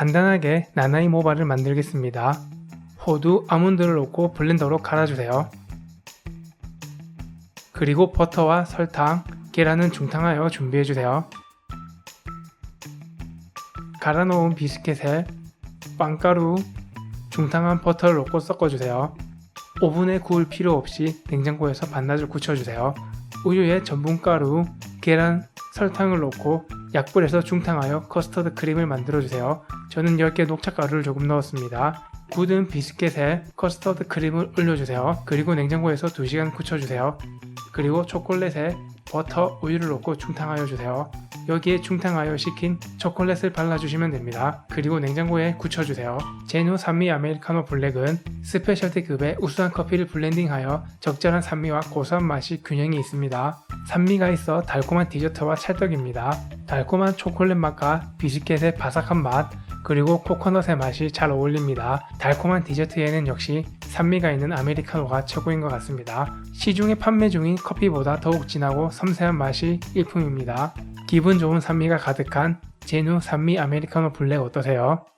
간단하게 나나이 모바를 만들겠습니다. 호두, 아몬드를 넣고 블렌더로 갈아주세요. 그리고 버터와 설탕, 계란은 중탕하여 준비해주세요. 갈아 놓은 비스켓에 빵가루, 중탕한 버터를 넣고 섞어주세요. 오븐에 구울 필요 없이 냉장고에서 반나절 굳혀주세요. 우유에 전분가루, 계란, 설탕을 넣고 약불에서 중탕하여 커스터드 크림을 만들어주세요. 저는 10개 녹차 가루를 조금 넣었습니다. 굳은 비스켓에 커스터드 크림을 올려주세요. 그리고 냉장고에서 2시간 굳혀주세요. 그리고 초콜릿에 버터, 우유를 넣고 중탕하여 주세요. 여기에 중탕하여 식힌 초콜릿을 발라주시면 됩니다. 그리고 냉장고에 굳혀주세요. 제누 산미 아메리카노 블랙은 스페셜티급의 우수한 커피를 블렌딩하여 적절한 산미와 고소한 맛이 균형이 있습니다. 산미가 있어 달콤한 디저트와 찰떡입니다. 달콤한 초콜릿 맛과 비스켓의 바삭한 맛, 그리고 코코넛의 맛이 잘 어울립니다. 달콤한 디저트에는 역시 산미가 있는 아메리카노가 최고인 것 같습니다. 시중에 판매 중인 커피보다 더욱 진하고 섬세한 맛이 일품입니다. 기분 좋은 산미가 가득한 제누 산미 아메리카노 블랙 어떠세요?